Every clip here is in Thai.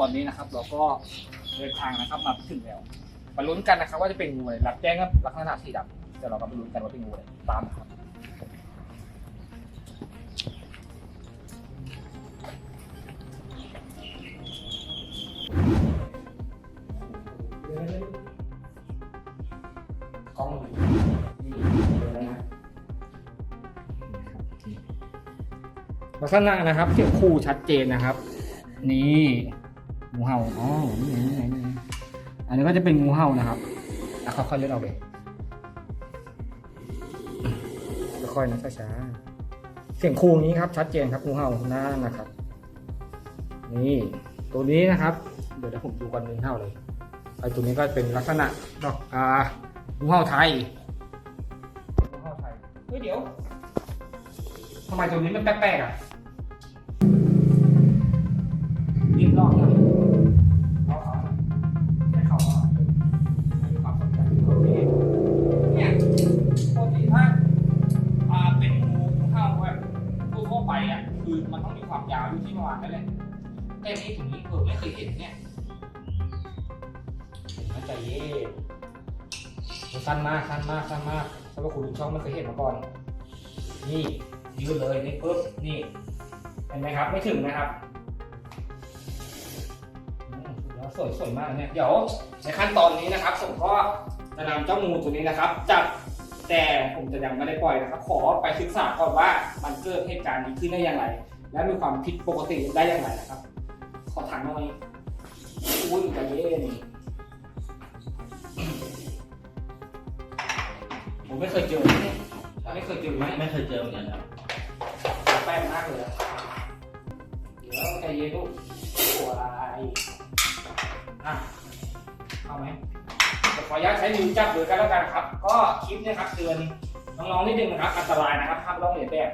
ตอนนี้นะครับ เราก็เดินทางนะครับมาถึงแล้วมาลุ้นกันนะครับ ว่าจะเป็นงูอะไรรับแจ้งครับลักษณะสีดำเดี๋ยวเราก็มาลุ้นกันว่าเป็นงูอะไรตามนะครับกล้องนี่เจอแล้วนะลักษณะนะครับเสียงคู่ชัดเจนนะครับ นี่ งูเห่าอ๋อนี่ไงนี่ไงนี่ไงอันนี้ก็จะเป็นงูเห่านะครับอะค่อยๆเลื่อนออกไปค่อยๆนะช้าๆเสียงคู่นี้ครับชัดเจนครับงูเห่าหน้านะครับ นี่ตัวนี้นะครับ เดี๋ยวเดี๋ยวผมดูกันงูเห่าเลยไอ้ตัวนี้ก็เป็นลักษณะดอกอ่างูเห่าไทยงูเห่าไทยเฮ้ยเดี๋ยวทำไมตรงนี้มันแปลกๆอะ ไปอะคือมันต้องมีความยาวอยู่ที่ประมาณนั่นแหละแต่นี่ถึงนี้เออไม่เคยเห็นเนี่ยเห็นใจเย็นสั้นมากสั้นมากสั้นมากสำหรับคุณลุงช่องไม่เคยเห็นมาก่อน นี่ยืดเลยนี่ปุ๊บนี่เห็นไหมครับ ไม่ถึงนะครับสวยสวยมากเนี่ยเดี๋ยวในขั้นตอนนี้นะครับผมก็จะนำเจ้างูตัวนี้นะครับจับ แต่ผมจะยังไม่ได้ปล่อยนะครับ ขอไปศึกษาก่อนว่ามันเกิดเหตุการณ์นี้ขึ้นได้อย่างไร และมีความผิดปกติได้อย่างไรนะครับ ขอถามหน่อยอุ้ยใจเย็นผมไม่เคยเจอเนี่ยไม่เคยเจอไหมไม่เคยเจอเหมือนกันครับแป้งมากเลยอะเดี๋ยวใจเย็นลูกโอ้อะไรอะเอาไหม ขออนุญาตใช้นิ้วจับเลยกันแล้วกันครับ ก็คลิปเนี่ยครับเตือนน้องๆนิดนึงนะครับ อันตรายนะครับห้ามลอกเลียแบบ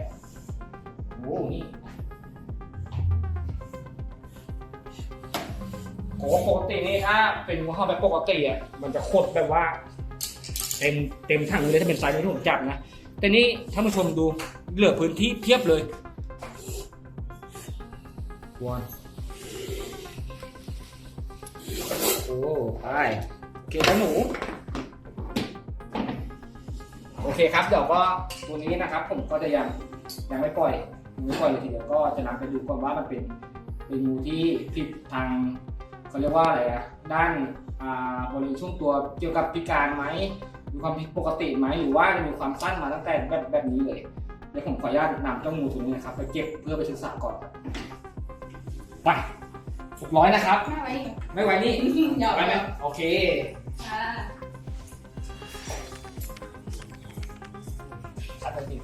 โอ้โหนี่โอ้ปกตินี่ถ้าเป็นงูเห่าแบบปกติอะมันจะขดแบบว่า เต็มเต็มถังเลยถ้าเป็นไซส์ที่ผมจับนะแต่นี่ท่านผู้ชมดูเหลือพื้นที่เพียบเลยวันโอ้ไป เคแล้วหนู โอเคครับเดี๋ยวก็ตัวนี้นะครับ ผมก็จะยังยังไม่ปล่อยยังไม่ปล่อยเลยทีเดียวก็จะนำไปดูก่อนว่ามันเป็นเป็นงูที่ผิดทางเขาเรียกว่าอะไรอะด้านอ่าบริเวณช่วงตัวเกี่ยวกับพิการไหมมีความผิดปกติไหมหรือว่ามีความสั้นมาตั้งแต่แบบแบบนี้เลยเดี๋ยวผมขออนุญาตนำเจ้างูตัวนี้นะครับ ไปเก็บเพื่อไปศึกษาก่อนครับไปหกร้อยนะครับ ไม่ไหว ไม่ไหวนี่หยอกไปไหมโอเค 快递